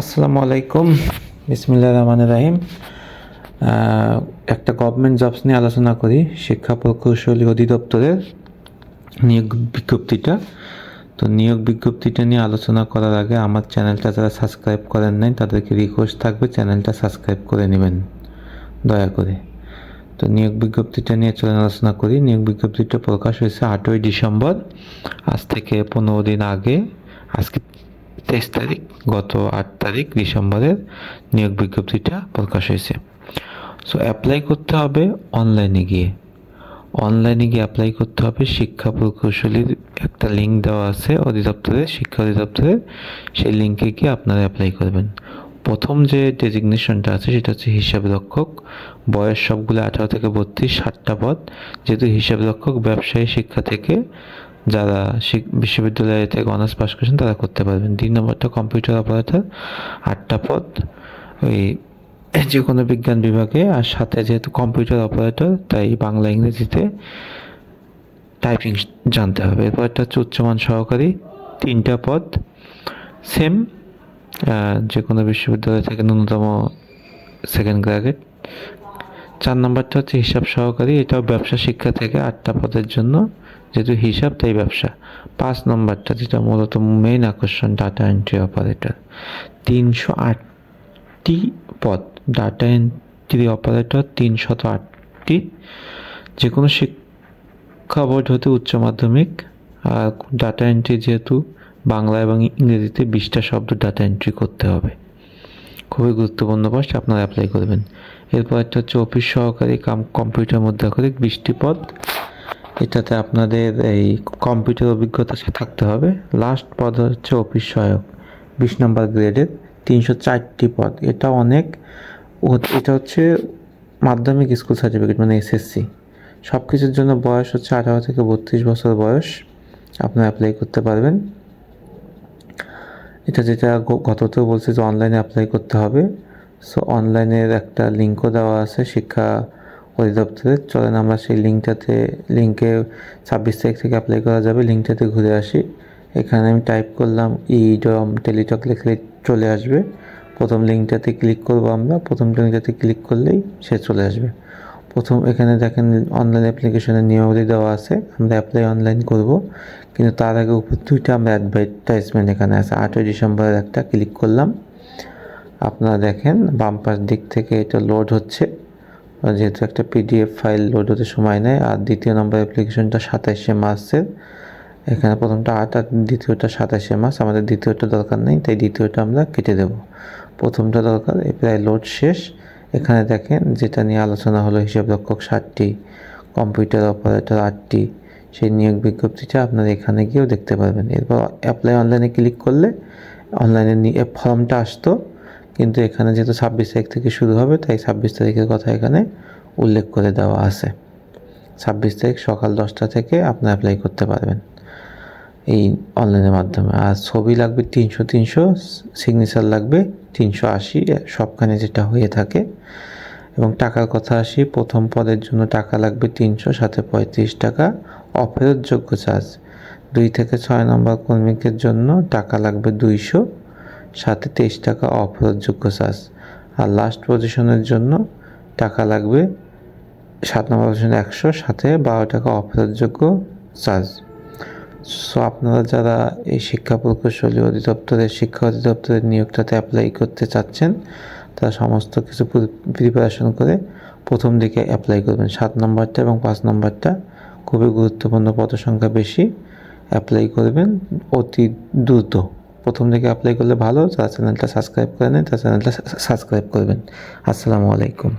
আসসালামু আলাইকুম। বিসমিল্লাহ রহমান রাহিম। একটা গভর্নমেন্ট জবস নিয়ে আলোচনা করি, শিক্ষা প্রকৌশলী অধিদপ্তরের নিয়োগ বিজ্ঞপ্তিটা। তো নিয়োগ বিজ্ঞপ্তিটা নিয়ে আলোচনা করার আগে আমার চ্যানেলটা যারা সাবস্ক্রাইব করেন নাই, তাদেরকে রিকোয়েস্ট থাকবে চ্যানেলটা সাবস্ক্রাইব করে নেবেন, দয়া করে। তো নিয়োগ বিজ্ঞপ্তিটা নিয়ে চলেন আলোচনা করি। নিয়োগ বিজ্ঞপ্তিটা প্রকাশ হয়েছে আটই ডিসেম্বর, আজ থেকে পনেরো দিন আগে। আজকে তেইশ তারিখ, গত আট তারিখ ডিসেম্বরের নিয়োগ বিজ্ঞপ্তিটা প্রকাশ হয়েছে। সো অ্যাপ্লাই করতে হবে অনলাইনে গিয়ে। অনলাইনে গিয়ে অ্যাপ্লাই করতে হবে, শিক্ষা প্রকৌশলীর একটা লিঙ্ক দেওয়া আছে অধিদপ্তরের, শিক্ষা অধিদপ্তরের। সেই লিঙ্কে গিয়ে আপনারা অ্যাপ্লাই করবেন। প্রথম যে ডেজিগনেশনটা আছে, সেটা হচ্ছে হিসাব রক্ষক বয়স সবগুলো আঠারো থেকে বত্রিশ, ষাটটা পদ। যেহেতু হিসাব রক্ষক ব্যবসায়ী, শিক্ষা থেকে যারা বিশ্ববিদ্যালয় থেকে অনার্স পাস করেছেন, তারা করতে পারবেন। তিন নম্বরটা কম্পিউটার অপারেটর আটটা পদ। ওই যে কোনো বিজ্ঞান বিভাগে, আর সাথে যেহেতু কম্পিউটার অপারেটর তাই বাংলা, ইংরেজিতে টাইপিং জানতে হবে। এরপর একটা হচ্ছে উচ্চমান সহকারী, তিনটা পদ। সেম যে কোনো বিশ্ববিদ্যালয় থেকে ন্যূনতম সেকেন্ড গ্রেডেড চার নম্বরটা হচ্ছে হিসাব সহকারী, এটাও ব্যবসা শিক্ষা থেকে আটটা পদের জন্য যেহেতু হিসাব, তাই ব্যবসা। পাঁচ নম্বরটা যেটা মূলত মেইন আকর্ষণ ডাটা এন্ট্রি অপারেটর তিনশো আটটি পদ ডাটা এন্ট্রি অপারেটর তিনশত আটটি। যে কোনো শিক্ষা বোর্ড হতে উচ্চ মাধ্যমিক, আর ডাটা এন্ট্রি যেহেতু বাংলা এবং ইংরেজিতে বিশটা শব্দ ডাটা এন্ট্রি করতে হবে। খুবই গুরুত্বপূর্ণ পোস্ট আপনারা অ্যাপ্লাই করবেন। এরপর একটা হচ্ছে অফিস সহকারী কাম কম্পিউটার মধ্যে করে বিশটি পদ এটাতে আপনাদের এই কম্পিউটার অভিজ্ঞতা থাকতে হবে। লাস্ট পদ হচ্ছে অফিস সহায়ক। বিশ নম্বর গ্রেডের তিনশো চারটি পদ। এটা অনেক এটা হচ্ছে মাধ্যমিক স্কুল সার্টিফিকেট মানে এসএসসি সব কিছুর জন্য বয়স হচ্ছে আঠারো থেকে বত্রিশ বছর বয়স। আপনারা অ্যাপ্লাই করতে পারবেন। এটা যেটা গততেও বলছে যে অনলাইনে অ্যাপ্লাই করতে হবে। সো অনলাইনের একটা লিঙ্কও দেওয়া আছে, শিক্ষা অধিদপ্তরের চলেন আমরা সেই লিঙ্কটাতে লিঙ্কে ছাব্বিশ তারিখ থেকে অ্যাপ্লাই করা যাবে। লিঙ্কটাতে ঘুরে আসি। এখানে আমি টাইপ করলাম ই ডম টেলিটক লিখলে চলে আসবে। প্রথম লিঙ্কটাতে ক্লিক করব আমরা। প্রথম লিঙ্কটাতে ক্লিক করলেই সে চলে আসবে। প্রথম এখানে দেখেন অনলাইন অ্যাপ্লিকেশনের নিয়মাবলী দেওয়া আছে। আমরা অ্যাপ্লাই অনলাইন করব। কিন্তু তার আগে উপর দুইটা আমরা অ্যাডভার্টাইজমেন্ট এখানে আছে। আটই ডিসেম্বরের একটা ক্লিক করলাম। আপনারা দেখেন, বাম পাশ দিক থেকে এটা লোড হচ্ছে। যেহেতু একটা পিডিএফ ফাইল লোড হতে সময় নেয়, আর দ্বিতীয় নম্বর অ্যাপ্লিকেশনটা সাতাশে মাসের এখানে প্রথমটা আট আর দ্বিতীয়টা সাতাশে মাস আমাদের দ্বিতীয়টা দরকার নেই, তাই দ্বিতীয়টা আমরা কেটে দেব। প্রথমটা দরকার প্রায় লোড শেষ। এখানে দেখেন, যেটা নিয়ে আলোচনা হলো হিসাব রক্ষক ষাটটি কম্পিউটার অপারেটর আটটি, সেই নিয়োগ বিজ্ঞপ্তিটা আপনারা এখানে গিয়েও দেখতে পারবেন। এরপর অ্যাপ্লাই অনলাইনে ক্লিক করলে অনলাইনে ফর্মটা আসতো। কিন্তু এখানে যেহেতু ছাব্বিশ তারিখ থেকে শুরু হবে, তাই ছাব্বিশ তারিখের কথা এখানে উল্লেখ করে দেওয়া আছে। ছাব্বিশ তারিখ সকাল দশটা থেকে আপনি অ্যাপ্লাই করতে পারবেন এই অনলাইনের মাধ্যমে। আর ছবি লাগবে তিনশো তিনশো সিগনেচার লাগবে তিনশো আশি, সবখানে যেটা হয়ে থাকে। এবং টাকার কথা আসি, প্রথম পদের জন্য টাকা লাগবে তিনশো, সাথে পঁয়ত্রিশ টাকা অফেরতযোগ্য চার্জ দুই থেকে ছয় নম্বর কর্মীদের জন্য টাকা লাগবে দুইশো সাথে তেইশ টাকা অফেরতযোগ্য চার্জ। আর লাস্ট পজিশনের জন্য টাকা লাগবে সাত নম্বর পজিশনে একশো, সাথে বারো টাকা অফেরতযোগ্য চার্জ। সো আপনারা যারা এই শিক্ষা প্রকৌশলী অধিদপ্তরের, শিক্ষা অধিদপ্তরের নিয়োগটাতে অ্যাপ্লাই করতে চাচ্ছেন, তারা সমস্ত কিছু প্রিপারেশন করে প্রথম দিকে অ্যাপ্লাই করবেন। সাত নম্বরটা এবং পাঁচ নম্বরটা খুবই গুরুত্বপূর্ণ পদসংখ্যা বেশি। অ্যাপ্লাই করবেন অতি দ্রুত। প্রথম থেকে অ্যাপ্লাই করলে ভালো, যারা চ্যানেলটা সাবস্ক্রাইব করে নেন তারা চ্যানেলটা সাবস্ক্রাইব করবেন। আসসালামু আলাইকুম।